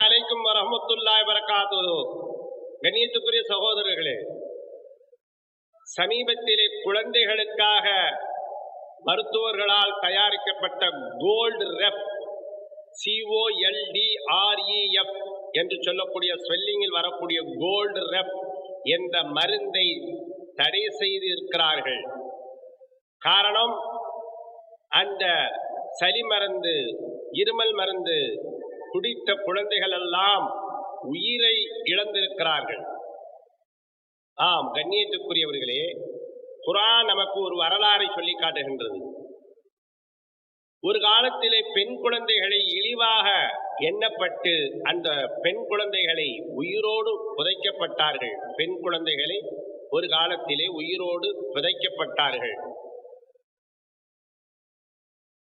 அலைக்கும் வரமத்துல்லாய் வரகாத்து கண்ணியத்துக்குரிய சகோதரர்களே சமீபத்திலே குழந்தைகளுக்காக மருத்துவர்களால் தயாரிக்கப்பட்ட கோல்டு ரெப் சிஓஎல்டிஆர்இஎஃப் என்று சொல்லக்கூடிய ஸ்வெல்லிங்கில் வரக்கூடிய கோல்டு ரெப் என்ற மருந்தை தடை செய்து இருக்கிறார்கள் காரணம் அந்த சளி மருந்து இருமல் மருந்து குடித்த குழந்தைகள் எல்லாம் உயிரை இழந்திருக்கிறார்கள். ஆம் கண்ணியத்துக்குரியவர்களே குரான் நமக்கு ஒரு வரலாறை சொல்லி காட்டுகின்றது. ஒரு காலத்திலே பெண் குழந்தைகளை இழிவாக எண்ணப்பட்டு அந்த பெண் குழந்தைகளை உயிரோடு புதைக்கப்பட்டார்கள். பெண் குழந்தைகளை ஒரு காலத்திலே உயிரோடு புதைக்கப்பட்டார்கள்.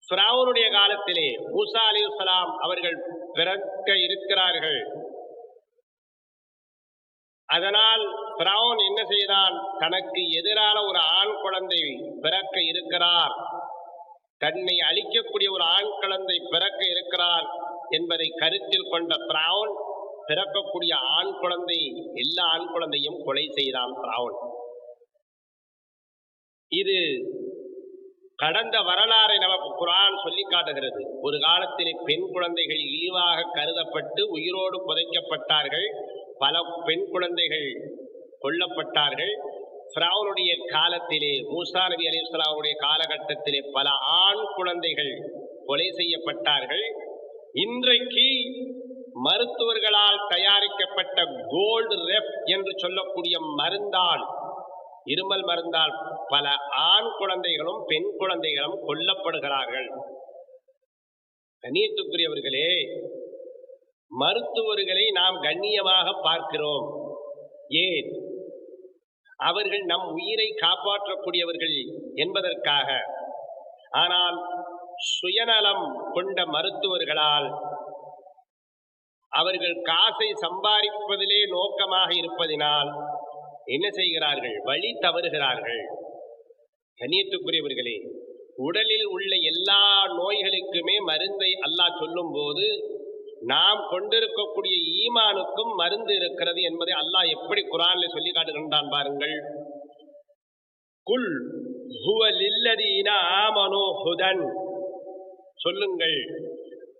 ஃபிரௌனுடைய காலத்திலே மூசா அலிஸ்லாம் அவர்கள் பிறக்க இருக்கிறார்கள். அதனால் பிரவுன் என்ன செய்தான்? தனக்கு எதிரான ஒரு ஆண் குழந்தை பிறக்க இருக்கிறார். தன்னை அழிக்கக்கூடிய ஒரு ஆண் குழந்தை பிறக்க இருக்கிறார் என்பதை கருத்தில் கொண்ட பிராவுன் பிறக்கக்கூடிய ஆண் குழந்தை எல்லா ஆண் குழந்தையும் கொலை செய்தான் பிராவுன் இது கடந்த வரலாறை நமக்கு குரான் சொல்லி காட்டுகிறது. ஒரு காலத்திலே பெண் குழந்தைகள் இழிவாக கருதப்பட்டு உயிரோடு புதைக்கப்பட்டார்கள். பல பெண் குழந்தைகள் கொல்லப்பட்டார்கள். ஃப்ராவனுடைய காலத்திலே மூசா நபி அலி இஸ்லாமுடைய காலகட்டத்திலே பல ஆண் குழந்தைகள் கொலை செய்யப்பட்டார்கள். இன்றைக்கு மருத்துவர்களால் தயாரிக்கப்பட்ட கோல்டு ரெப் என்று சொல்லக்கூடிய மருந்தால் இருமல் மருந்தால் பல ஆண் குழந்தைகளும் பெண் குழந்தைகளும் கொல்லப்படுகிறார்கள். கண்ணியத்துக்குரியவர்களே மருத்துவர்களை நாம் கண்ணியமாக பார்க்கிறோம். ஏன்? அவர்கள் நம் உயிரை காப்பாற்றக்கூடியவர்கள் என்பதற்காக. ஆனால் சுயநலம் கொண்ட மருத்துவர்களால் அவர்கள் காசை சம்பாதிப்பதிலே நோக்கமாக இருப்பதினால் என்ன செய்கிறார்கள்? வழி தவறுகிறார்கள். கண்ணியத்துக்குரியவர்களே உடலில் உள்ள எல்லா நோய்களுக்குமே மருந்தை அல்லாஹ் சொல்லும் போது நாம் கொண்டிருக்கக்கூடிய ஈமானுக்கும் மருந்து இருக்கிறது என்பதை அல்லாஹ் எப்படி குரான்ல சொல்லி காட்டுகின்றான் பாருங்கள். குல் ஹுதன். சொல்லுங்கள்.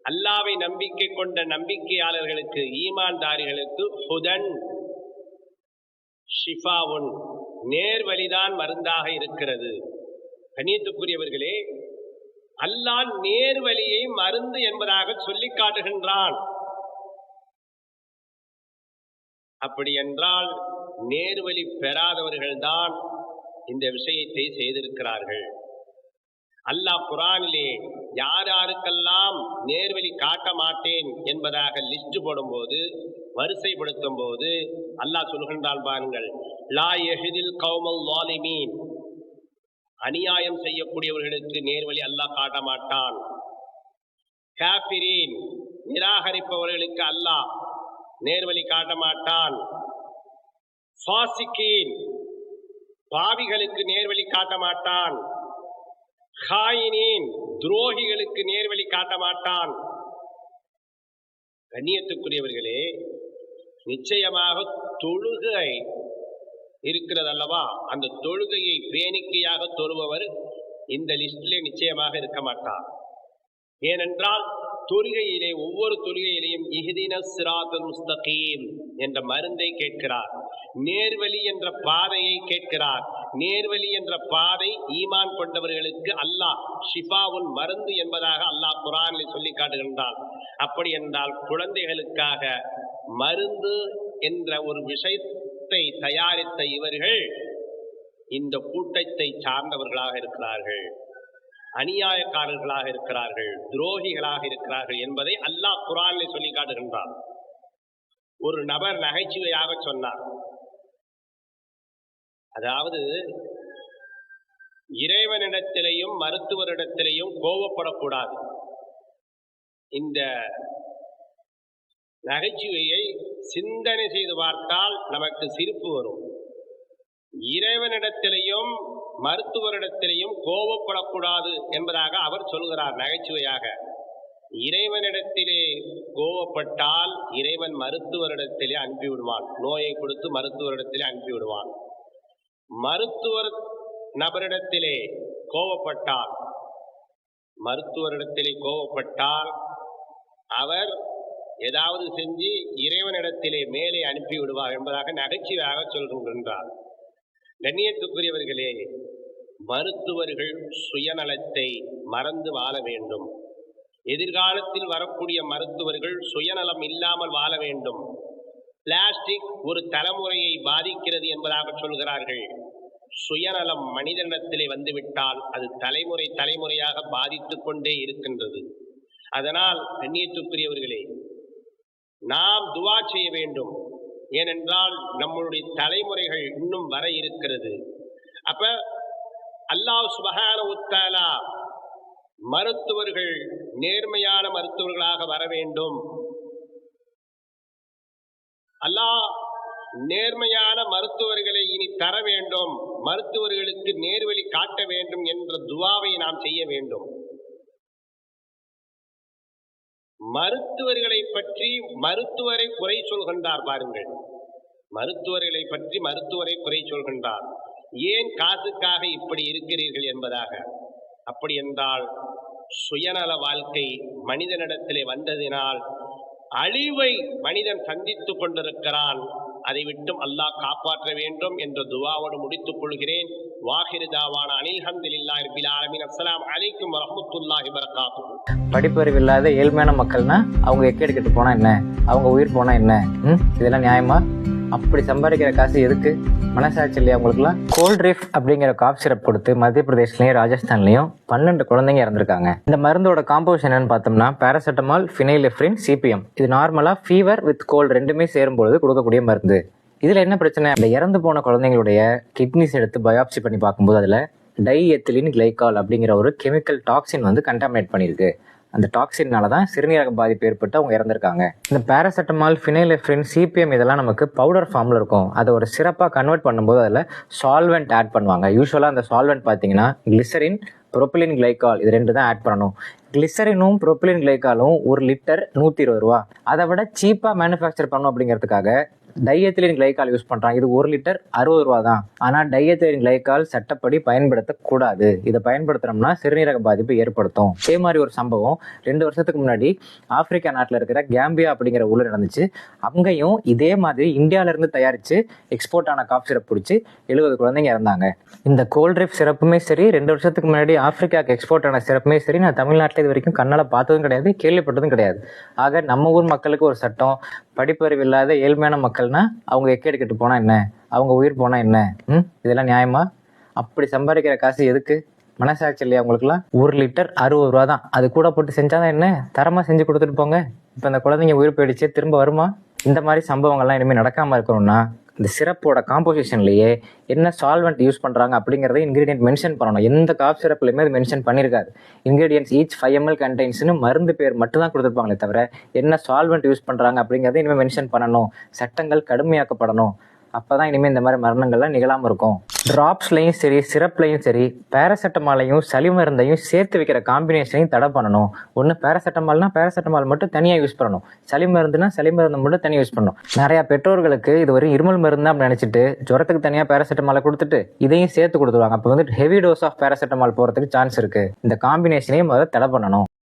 அல்லாவை நம்பிக்கை கொண்ட நம்பிக்கையாளர்களுக்கு ஈமான்தாரிகளுக்கு ஹுதன். ஷிஃபாவுன் நேர்வழிதான் மருந்தாக இருக்கிறது. கணியத்துக்குரியவர்களே அல்லாஹ் நேர்வழியை மருந்து என்பதாக சொல்லி காட்டுகின்றான். அப்படி என்றால் நேர்வழி பெறாதவர்கள்தான் இந்த விஷயத்தை செய்திருக்கிறார்கள். அல்லாஹ் குரானிலே யார் யாருக்கெல்லாம் நேர்வழி காட்ட மாட்டேன் என்பதாக லிஸ்ட் போடும்போது வரிசைப்படுத்தும் போது அல்லாஹ் சொல்கின்றான் பாருங்கள் லா எஹிதில் கௌமல் வாலிமீன் அநியாயம் செய்யக்கூடியவர்களுக்கு நேர்வழி அல்லாஹ் காட்ட மாட்டான். காபிரீன் நிராகரிப்பவர்களுக்கு அல்லாஹ் நேர்வழி காட்ட மாட்டான். பாவிகளுக்கு நேர்வழி காட்ட மாட்டான். காயினேன் துரோகிகளுக்கு நேர்வழி காட்ட மாட்டான். கண்ணியத்துக்குரியவர்களே நிச்சயமாக தொழுகை இருக்கிறது அல்லவா அந்த தொழுகையை பேணிக்கையாக தொழுபவர் இந்த லிஸ்டிலே நிச்சயமாக இருக்க மாட்டார். ஏனென்றால் தொழுகையிலே ஒவ்வொரு தொழுகையிலையும் இஹ்தின சிராத்துல் முஸ்தகீம் என்ற மருந்தை கேட்கிறார். நேர்வழி என்ற பாதையை கேட்கிறார். நேர்வழி என்ற பாதை ஈமான் கொண்டவர்களுக்கு அல்லாஹ் ஷிஃபாவுன் மருந்து என்பதாக அல்லாஹ் குரானில் சொல்லி காட்டுகின்றான். அப்படி என்றால் குழந்தைகளுக்காக மருந்து என்ற ஒரு விஷயத்தை தயாரித்த இவர்கள் இந்த கூட்டத்தை சார்ந்தவர்களாக இருக்கிறார்கள். அநியாயக்காரர்களாக இருக்கிறார்கள் துரோகிகளாக இருக்கிறார்கள் என்பதை அல்லாஹ் குரானில் சொல்லி காட்டுகின்றார் ஒரு நபர் நகைச்சுவையாக சொன்னார். அதாவது இறைவனிடத்திலேயும் மருத்துவரிடத்திலேயும் கோபப்படக்கூடாது. இந்த நகைச்சுவையை சிந்தனை செய்து பார்த்தால் நமக்கு சிரிப்பு வரும். இறைவனிடத்திலையும் மருத்துவரிடத்திலையும் கோபப்படக்கூடாது என்பதாக அவர் சொல்கிறார் நகைச்சுவையாக. இறைவனிடத்திலே கோவப்பட்டால் இறைவன் மருத்துவரிடத்திலே அனுப்பிவிடுவான். நோயை கொடுத்து மருத்துவரிடத்திலே அனுப்பிவிடுவான். மருத்துவர் நபரிடத்திலே கோவப்பட்டால் மருத்துவரிடத்திலே கோவப்பட்டால் அவர் ஏதாவது செஞ்சு இறைவனிடத்திலே மேலே அனுப்பி விடுவார் என்பதாக நகைச்சுவையாக சொல்கின்றார். கண்ணியத்துக்குரியவர்களே மருத்துவர்கள் சுயநலத்தை மறந்து வாழ வேண்டும். எதிர்காலத்தில் வரக்கூடிய மருத்துவர்கள் சுயநலம் இல்லாமல் வாழ வேண்டும். பிளாஸ்டிக் ஒரு தலைமுறையை பாதிக்கிறது என்பதாக சொல்கிறார்கள். சுயநலம் மனிதனிடத்திலே வந்துவிட்டால் அது தலைமுறை தலைமுறையாக பாதித்து கொண்டே இருக்கின்றது. அதனால் கண்ணியத்துக்குரியவர்களே நாம் துவா செய்ய வேண்டும். ஏனென்றால் நம்மளுடைய தலைமுறைகள் இன்னும் வர இருக்கிறது. அப்ப அல்லாஹ் சுபகான உத்தாலா மருத்துவர்கள் நேர்மையான மருத்துவர்களாக வர வேண்டும். அல்லாஹ் நேர்மையான மருத்துவர்களை இனி தர வேண்டும். மருத்துவர்களுக்கு நேர்வழி காட்ட வேண்டும் என்ற துவாவை நாம் செய்ய வேண்டும். மருத்துவர்களை பற்றி மருத்துவரை குறை சொல்கின்றார் பாருங்கள். மருத்துவர்களை பற்றி மருத்துவரை குறை சொல்கின்றார். ஏன் காசுக்காக இப்படி இருக்கிறீர்கள் என்பதாக? அப்படி என்றால் சுயநல வாழ்க்கை மனிதனிடத்திலே வந்ததினால் அழிவை மனிதன் சந்தித்து கொண்டிருக்கிறான். அதை விட்டும் அல்லாஹ் காப்பாற்ற வேண்டும் என்ற துவாவோடு முடித்துக் கொள்கிறேன். வாஹிரு அனில்ஹந்தில்லா அனில்ஹம்துலில்லாஹி ரபில் அஸ்லாம் அலைக்கும் வரஹ்மத்துல்லாஹி வபரகாத்துஹு. படிப்பறிவு இல்லாத ஏழ்மையான மக்கள்னா அவங்க எக்கேடு கெட்டு போனா என்ன? அவங்க உயிர் போனா என்ன? இதெல்லாம் நியாயமா? அப்படி சம்பாதிக்கிற காசு எதுக்கு? மனசாட்சி இல்லையா உங்களுக்குலாம்? கோல்ட் ரீஃப் அப்படிங்கிற காப் சிரப் கொடுத்து மத்திய பிரதேஷ்லையும் ராஜஸ்தான்லையும் பன்னெண்டு குழந்தைங்க இறந்துருக்காங்க. இந்த மருந்தோட காம்போசிஷன் என்னன்னு பார்த்தோம்னா பேராசெட்டமால் ஃபினைலெஃப்ரின் சிபிஎம் இது நார்மலா ஃபீவர் வித் கோல்டு ரெண்டுமே சேரும்பொழுது கொடுக்கக்கூடிய மருந்து. இதுல என்ன பிரச்சனை? இந்த இறந்து போன குழந்தைங்களுடைய கிட்னிஸ் எடுத்து பயாப்சி பண்ணி பார்க்கும்போது அதுல டை எத்திலின் கிளைகால் அப்படிங்கிற ஒரு கெமிக்கல் டாக்ஸின் வந்து கண்டாமினேட் பண்ணியிருக்கு. அந்த டாக்ஸின்னால தான் சிறுநீரக பாதிப்பு ஏற்பட்டு அவங்க இறந்திருக்காங்க. இந்த பேராசெட்டமால் ஃபினைலெஃப்ரின் சிபிஎம் இதெல்லாம் நமக்கு பவுடர் ஃபார்மில் இருக்கும். அதை ஒரு சிறப்பாக கன்வெர்ட் பண்ணும்போது அதில் சால்வெண்ட் ஆட் பண்ணுவாங்க. யூஸ்வலாக அந்த சால்வெண்ட் பார்த்தீங்கன்னா கிளிசரின் ப்ரொப்பிலின் கிளைகால் இது ரெண்டு தான் ஆட் பண்ணணும். கிளிசரினும் ப்ரொப்பிலின் கிளைகாலும் ஒரு லிட்டர் நூற்றி இருபது ரூபா. அதை விட சீப்பாக மேனுஃபேக்சர் பண்ணணும் அப்படிங்கிறதுக்காக டையத்திலின் கிளைக்கால் யூஸ் பண்ணுறாங்க இது ஒரு லிட்டர் அறுபது ரூபா தான் ஆனால் டையத்திலின் கிளைக்கால் சட்டப்படி பயன்படுத்தக்கூடாது. இதை பயன்படுத்துனோம்னா சிறுநீரக பாதிப்பு ஏற்படுத்தும். இதே மாதிரி ஒரு சம்பவம் ரெண்டு வருஷத்துக்கு முன்னாடி ஆப்பிரிக்கா நாட்டில் இருக்கிற கேம்பியா அப்படிங்கிற ஊரில் நடந்துச்சு. அங்கேயும் இதே மாதிரி இந்தியாவிலேருந்து தயாரித்து எக்ஸ்போர்ட் ஆன காஃப் சிரப் பிடிச்சி எழுபது குழந்தைங்க இறந்தாங்க. இந்த கோல்ட் ட்ரைப் சிறப்புமே சரி ரெண்டு வருஷத்துக்கு முன்னாடி ஆப்பிரிக்காவுக்கு எக்ஸ்போர்ட் ஆன சிறப்புமே சரி நான் தமிழ்நாட்டில் இது வரைக்கும் கண்ணால் பார்த்ததும் கிடையாது கேள்விப்பட்டதும் கிடையாது. ஆக நம்ம ஊர் மக்களுக்கு ஒரு சட்டம் படிப்பறிவு இல்லாத ஏழ்மையான மக்கள் மக்கள்னா அவங்க எக்கேடு கெட்டு என்ன? அவங்க உயிர் போனால் என்ன? ம்? இதெல்லாம் நியாயமா? அப்படி சம்பாதிக்கிற காசு எதுக்கு? மனசாட்சி இல்லையா அவங்களுக்குலாம் ஒரு லிட்டர் அறுபது ரூபா தான். அது கூட போட்டு செஞ்சாதான் என்ன? தரமாக செஞ்சு கொடுத்துட்டு போங்க. இப்போ அந்த குழந்தைங்க உயிர் போயிடுச்சு திரும்ப வருமா? இந்த மாதிரி சம்பவங்கள்லாம் இனிமேல் நடக்காமல் இருக்கணும்னா இந்த சிறப்போட காம்போசிஷன்லேயே என்ன சால்வெண்ட் யூஸ் பண்ணுறாங்க அப்படிங்கிறத இன்க்ரீடியன்ட் மென்ஷன் பண்ணணும். எந்த காப் சிறப்புலையுமே அது மென்ஷன் பண்ணியிருக்காது இன்கிரீடியன்ஸ் ஈச் ஃபைவ் எம்எல் கண்டெயின்ஸ்னு மருந்து பேர் மட்டும் தான் கொடுத்துருப்பாங்களே தவிர என்ன சால்வெண்ட் யூஸ் பண்ணுறாங்க அப்படிங்கிறத இனிமேல் மென்ஷன் பண்ணணும். சட்டங்கள் கடுமையாக்கப்படணும். அப்பதான் இனிமேல் இந்த மாதிரி மரணங்கள்லாம் நிகழாம இருக்கும். டிராப்ஸ்லையும் சரி சிரப்லையும் சரி பேராசெட்டமாலையும் சளி மருந்தையும் சேர்த்து வைக்கிற காம்பினேஷனையும் தடை பண்ணணும். ஒன்று பேராசெட்டமால்னா பேராசெட்டமால் மட்டும் தனியாக யூஸ் பண்ணணும். சளி மருந்துனா சளி மருந்து மட்டும் தனியாக யூஸ் பண்ணணும். நிறையா பெற்றோர்களுக்கு இது ஒரு இருமல் மருந்து தான் நினைச்சிட்டு ஜுரத்துக்கு தனியாக பேராசெட்டமாலை கொடுத்துட்டு இதையும் சேர்த்து கொடுத்துருவாங்க. அப்போ வந்து ஹெவி டோஸ் ஆஃப் பேராசெட்டமால் போகிறதுக்கு சான்ஸ் இருக்குது இந்த காம்பினேஷனையும் முதல்ல தடை பண்ணணும்.